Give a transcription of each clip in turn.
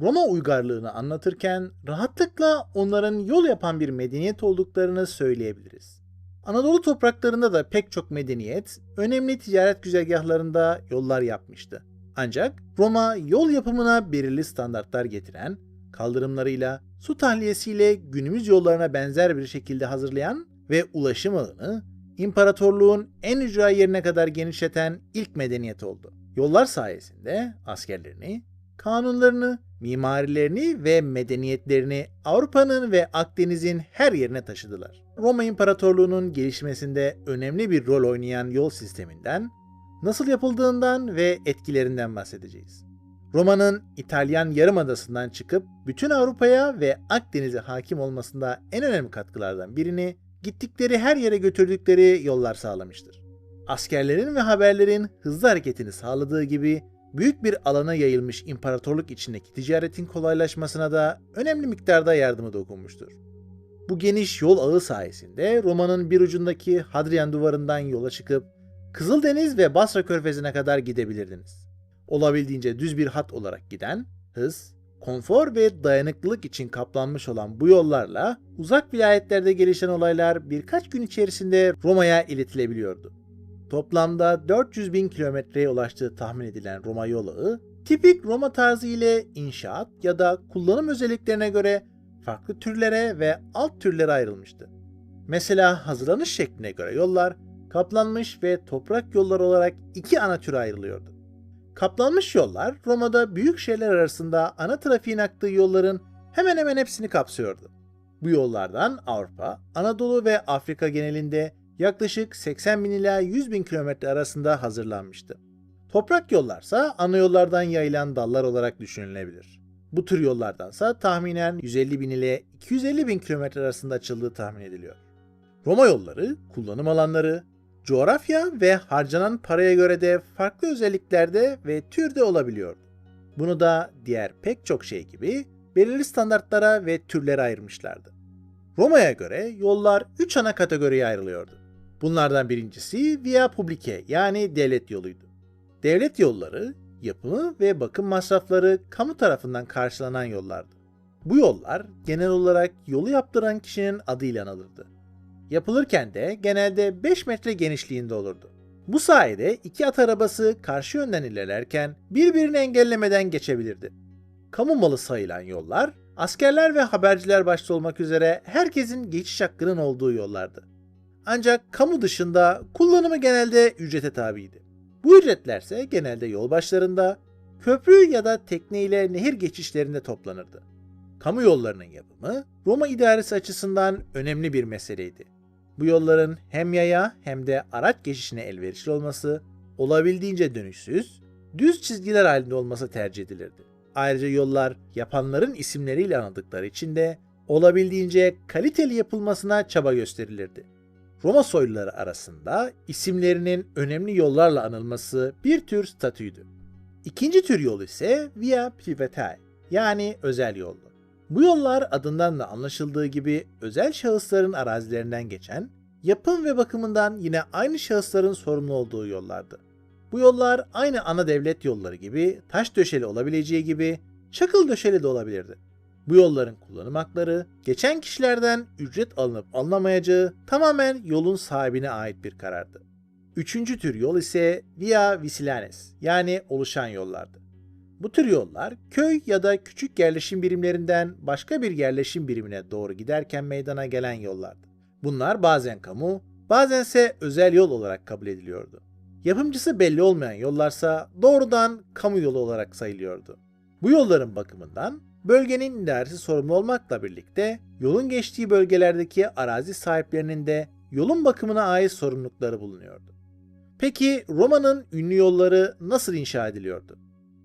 Roma uygarlığını anlatırken rahatlıkla onların yol yapan bir medeniyet olduklarını söyleyebiliriz. Anadolu topraklarında da pek çok medeniyet önemli ticaret güzergahlarında yollar yapmıştı. Ancak Roma yol yapımına belirli standartlar getiren, kaldırımlarıyla, su tahliyesiyle günümüz yollarına benzer bir şekilde hazırlayan ve ulaşım ağını imparatorluğun en ücra yerine kadar genişleten ilk medeniyet oldu. Yollar sayesinde askerlerini, kanunlarını, mimarilerini ve medeniyetlerini Avrupa'nın ve Akdeniz'in her yerine taşıdılar. Roma İmparatorluğu'nun gelişmesinde önemli bir rol oynayan yol sisteminden, nasıl yapıldığından ve etkilerinden bahsedeceğiz. Roma'nın İtalyan Yarımadası'ndan çıkıp bütün Avrupa'ya ve Akdeniz'e hakim olmasında en önemli katkılardan birini gittikleri her yere götürdükleri yollar sağlamıştır. Askerlerin ve haberlerin hızlı hareketini sağladığı gibi büyük bir alana yayılmış imparatorluk içindeki ticaretin kolaylaşmasına da önemli miktarda yardımı dokunmuştur. Bu geniş yol ağı sayesinde Roma'nın bir ucundaki Hadrian duvarından yola çıkıp Kızıldeniz ve Basra körfezine kadar gidebilirdiniz. Olabildiğince düz bir hat olarak giden, hız, konfor ve dayanıklılık için kaplanmış olan bu yollarla uzak vilayetlerde gelişen olaylar birkaç gün içerisinde Roma'ya iletilebiliyordu. Toplamda 400 bin kilometreye ulaştığı tahmin edilen Roma yolu ağı, tipik Roma tarzı ile inşaat ya da kullanım özelliklerine göre farklı türlere ve alt türlere ayrılmıştı. Mesela hazırlanış şekline göre yollar kaplanmış ve toprak yollar olarak iki ana türe ayrılıyordu. Kaplanmış yollar Roma'da büyük şehirler arasında ana trafiğin aktığı yolların hemen hemen hepsini kapsıyordu. Bu yollardan Avrupa, Anadolu ve Afrika genelinde yaklaşık 80 bin ila 100 bin kilometre arasında hazırlanmıştı. Toprak yollarsa ana yollardan yayılan dallar olarak düşünülebilir. Bu tür yollardansa tahminen 150 bin ile 250 bin kilometre arasında açıldığı tahmin ediliyor. Roma yolları, kullanım alanları, coğrafya ve harcanan paraya göre de farklı özelliklerde ve türde olabiliyordu. Bunu da diğer pek çok şey gibi belirli standartlara ve türlere ayırmışlardı. Roma'ya göre yollar 3 ana kategoriye ayrılıyordu. Bunlardan birincisi Via Publicae yani devlet yoluydu. Devlet yolları yapımı ve bakım masrafları kamu tarafından karşılanan yollardı. Bu yollar genel olarak yolu yaptıran kişinin adıyla anılırdı. Yapılırken de genelde 5 metre genişliğinde olurdu. Bu sayede iki at arabası karşı yönden ilerlerken birbirini engellemeden geçebilirdi. Kamu malı sayılan yollar, askerler ve haberciler başta olmak üzere herkesin geçiş hakkının olduğu yollardı. Ancak kamu dışında kullanımı genelde ücrete tabiydi. Bu ücretlerse genelde yol başlarında, köprü ya da tekne ile nehir geçişlerinde toplanırdı. Kamu yollarının yapımı Roma idaresi açısından önemli bir meseleydi. Bu yolların hem yaya hem de araç geçişine elverişli olması, olabildiğince dönüşsüz, düz çizgiler halinde olması tercih edilirdi. Ayrıca yollar yapanların isimleriyle anıldıkları için de olabildiğince kaliteli yapılmasına çaba gösterilirdi. Roma soyluları arasında isimlerinin önemli yollarla anılması bir tür statüydü. İkinci tür yol ise Via Privatae yani özel yoldu. Bu yollar adından da anlaşıldığı gibi özel şahısların arazilerinden geçen, yapım ve bakımından yine aynı şahısların sorumlu olduğu yollardı. Bu yollar aynı ana devlet yolları gibi taş döşeli olabileceği gibi çakıl döşeli de olabilirdi. Bu yolların kullanım hakları geçen kişilerden ücret alınıp alınamayacağı tamamen yolun sahibine ait bir karardı. Üçüncü tür yol ise Via Visilanes yani oluşan yollardı. Bu tür yollar köy ya da küçük yerleşim birimlerinden başka bir yerleşim birimine doğru giderken meydana gelen yollardı. Bunlar bazen kamu, bazense özel yol olarak kabul ediliyordu. Yapımcısı belli olmayan yollarsa doğrudan kamu yolu olarak sayılıyordu. Bu yolların bakımından bölgenin idaresi sorumlu olmakla birlikte yolun geçtiği bölgelerdeki arazi sahiplerinin de yolun bakımına ait sorumlulukları bulunuyordu. Peki Roma'nın ünlü yolları nasıl inşa ediliyordu?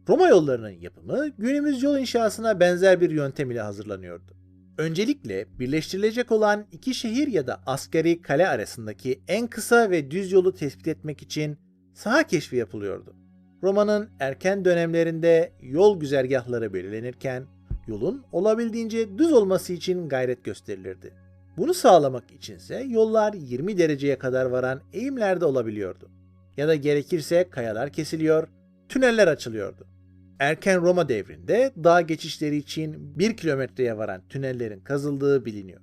Roma yollarının yapımı günümüz yol inşasına benzer bir yöntem ile hazırlanıyordu. Öncelikle birleştirilecek olan iki şehir ya da askeri kale arasındaki en kısa ve düz yolu tespit etmek için saha keşfi yapılıyordu. Roma'nın erken dönemlerinde yol güzergahları belirlenirken yolun olabildiğince düz olması için gayret gösterilirdi. Bunu sağlamak içinse yollar 20 dereceye kadar varan eğimlerde olabiliyordu. Ya da gerekirse kayalar kesiliyor, tüneller açılıyordu. Erken Roma devrinde dağ geçişleri için 1 kilometreye varan tünellerin kazıldığı biliniyor.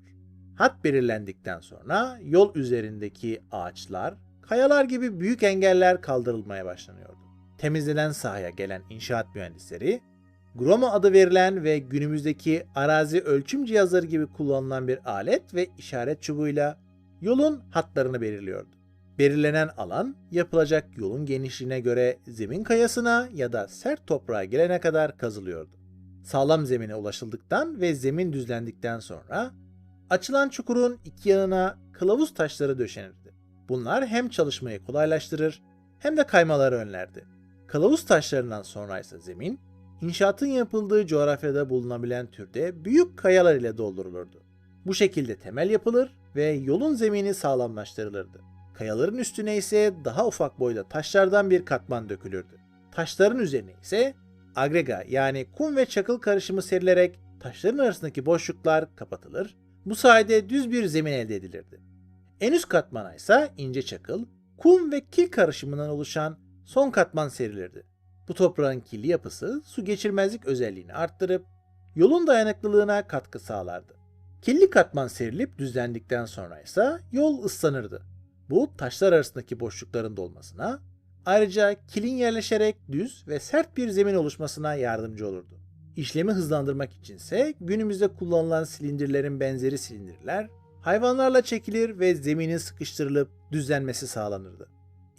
Hat belirlendikten sonra yol üzerindeki ağaçlar, kayalar gibi büyük engeller kaldırılmaya başlanıyordu. Temizlenen sahaya gelen inşaat mühendisleri, Groma adı verilen ve günümüzdeki arazi ölçüm cihazları gibi kullanılan bir alet ve işaret çubuğuyla yolun hatlarını belirliyordu. Belirlenen alan yapılacak yolun genişliğine göre zemin kayasına ya da sert toprağa gelene kadar kazılıyordu. Sağlam zemine ulaşıldıktan ve zemin düzlendikten sonra açılan çukurun iki yanına kılavuz taşları döşenirdi. Bunlar hem çalışmayı kolaylaştırır hem de kaymaları önlerdi. Kılavuz taşlarından sonra ise zemin, inşaatın yapıldığı coğrafyada bulunabilen türde büyük kayalar ile doldurulurdu. Bu şekilde temel yapılır ve yolun zemini sağlamlaştırılırdı. Kayaların üstüne ise daha ufak boyda taşlardan bir katman dökülürdü. Taşların üzerine ise agrega yani kum ve çakıl karışımı serilerek taşların arasındaki boşluklar kapatılır. Bu sayede düz bir zemin elde edilirdi. En üst katmana ise ince çakıl, kum ve kil karışımından oluşan son katman serilirdi. Bu toprağın kirli yapısı su geçirmezlik özelliğini arttırıp yolun dayanıklılığına katkı sağlardı. Kirli katman serilip düzlendikten sonra ise yol ıslanırdı. Bu taşlar arasındaki boşlukların dolmasına, ayrıca kilin yerleşerek düz ve sert bir zemin oluşmasına yardımcı olurdu. İşlemi hızlandırmak içinse günümüzde kullanılan silindirlerin benzeri silindirler hayvanlarla çekilir ve zeminin sıkıştırılıp düzlenmesi sağlanırdı.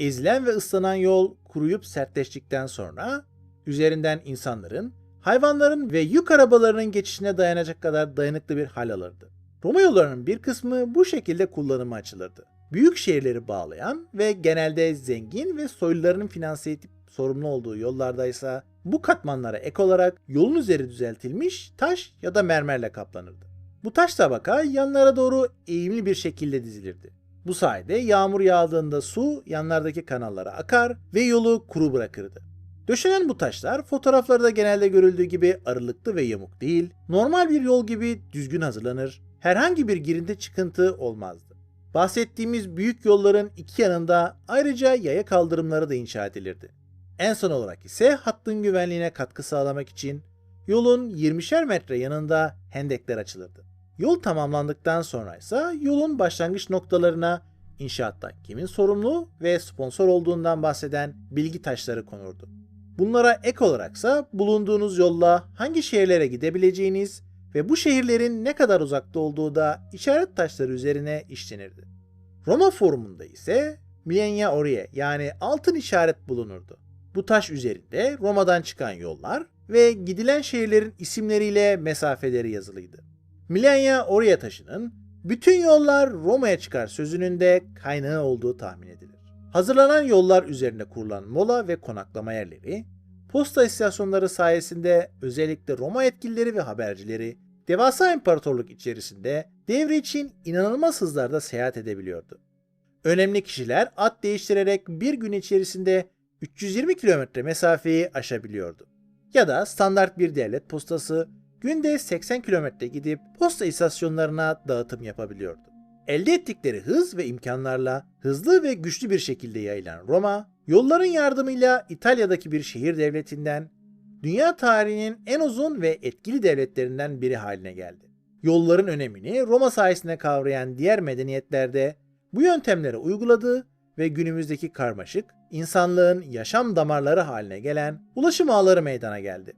Ezilen ve ıslanan yol kuruyup sertleştikten sonra üzerinden insanların, hayvanların ve yük arabalarının geçişine dayanacak kadar dayanıklı bir hal alırdı. Roma yollarının bir kısmı bu şekilde kullanıma açılırdı. Büyük şehirleri bağlayan ve genelde zengin ve soyluların finanse edip sorumlu olduğu yollarda ise bu katmanlara ek olarak yolun üzeri düzeltilmiş taş ya da mermerle kaplanırdı. Bu taş tabaka yanlara doğru eğimli bir şekilde dizilirdi. Bu sayede yağmur yağdığında su yanlardaki kanallara akar ve yolu kuru bırakırdı. Döşenen bu taşlar fotoğraflarda genelde görüldüğü gibi arılıklı ve yamuk değil, normal bir yol gibi düzgün hazırlanır, herhangi bir girinte çıkıntı olmazdı. Bahsettiğimiz büyük yolların iki yanında ayrıca yaya kaldırımları da inşa edilirdi. En son olarak ise hattın güvenliğine katkı sağlamak için yolun 20'şer metre yanında hendekler açılırdı. Yol tamamlandıktan sonra ise yolun başlangıç noktalarına inşaattan kimin sorumlu ve sponsor olduğundan bahseden bilgi taşları konurdu. Bunlara ek olaraksa bulunduğunuz yolla hangi şehirlere gidebileceğiniz ve bu şehirlerin ne kadar uzakta olduğu da işaret taşları üzerine işlenirdi. Roma forumunda ise Millenia Aurea yani altın işaret bulunurdu. Bu taş üzerinde Roma'dan çıkan yollar ve gidilen şehirlerin isimleriyle mesafeleri yazılıydı. Millenia Aurea taşının bütün yollar Roma'ya çıkar sözünün de kaynağı olduğu tahmin edilir. Hazırlanan yollar üzerine kurulan mola ve konaklama yerleri, posta istasyonları sayesinde özellikle Roma yetkilileri ve habercileri devasa imparatorluk içerisinde devri için inanılmaz hızlarda seyahat edebiliyordu. Önemli kişiler at değiştirerek bir gün içerisinde 320 kilometre mesafeyi aşabiliyordu. Ya da standart bir devlet postası günde 80 kilometre gidip posta istasyonlarına dağıtım yapabiliyordu. Elde ettikleri hız ve imkanlarla hızlı ve güçlü bir şekilde yayılan Roma, yolların yardımıyla İtalya'daki bir şehir devletinden dünya tarihinin en uzun ve etkili devletlerinden biri haline geldi. Yolların önemini Roma sayesinde kavrayan diğer medeniyetlerde bu yöntemleri uyguladı ve günümüzdeki karmaşık, insanlığın yaşam damarları haline gelen ulaşım ağları meydana geldi.